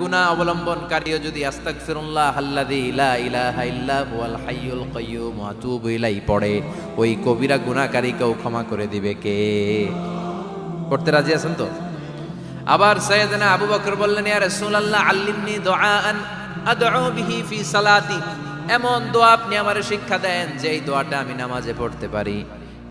গুনাহ অবলম্বনকারীও যদি আস্তাগফিরুল্লাহ আল্লাযী লা ইলাহা ইল্লা হুয়াল হাইয়ুল কাইয়্যুম ওয়া ইলাইহি পড়ে, ওই কবিরা গুনাহকারীকেও ক্ষমা করে দিবে কে? পড়তে রাজি আছেন তো? আবার সৈয়দনা আবু বকর বললেন, ইয়া রাসূলুল্লাহ, আল্লিমনি দুআআন আদউ বিহি ফি সালাতি। এমন দোয়া আপনি আমারে শিক্ষা দেন যে এই দোয়াটা আমি নামাজে পড়তে পারি।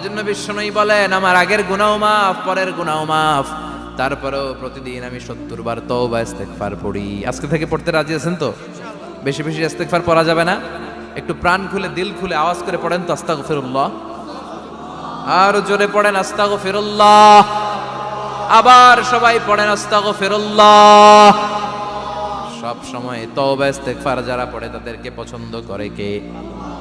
এজন্য বিশ্বনবী বলেন, আমার আগের গুনাহ মাফ, পরের গুনাহ মাফ। তারপরেও প্রতিদিন আমি সত্তর বার তওবা, ইস্তেগফার পড়ি। আজকে থেকে পড়তে রাজি আছেন তো? বেশি বেশি ইস্তেগফার পড়া যাবে না? একটু প্রাণ খুলে, দিল খুলে আওয়াজ করে পড়েন তো, আস্তাগফিরুল্লাহ। আর জোরে পড়েন, আস্তাগফিরুল্লাহ। আবার সবাই পড়েন, আস্তাগফিরুল্লাহ। সব সময় তওবা, ইস্তেগফার যারা পড়ে তাদেরকে পছন্দ করে কে?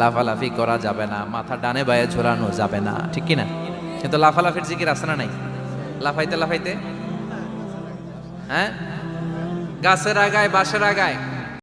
লাফালাফি করা যাবে না, মাথা ডানে বায়ে ঝোলানো যাবে না, ঠিক কি না কিন্তু লাফালাফির জিকির আছে না নাই? লাফাইতে লাফাইতে? হ্যাঁ? গাছের আগায়, বাঁশের আগায়?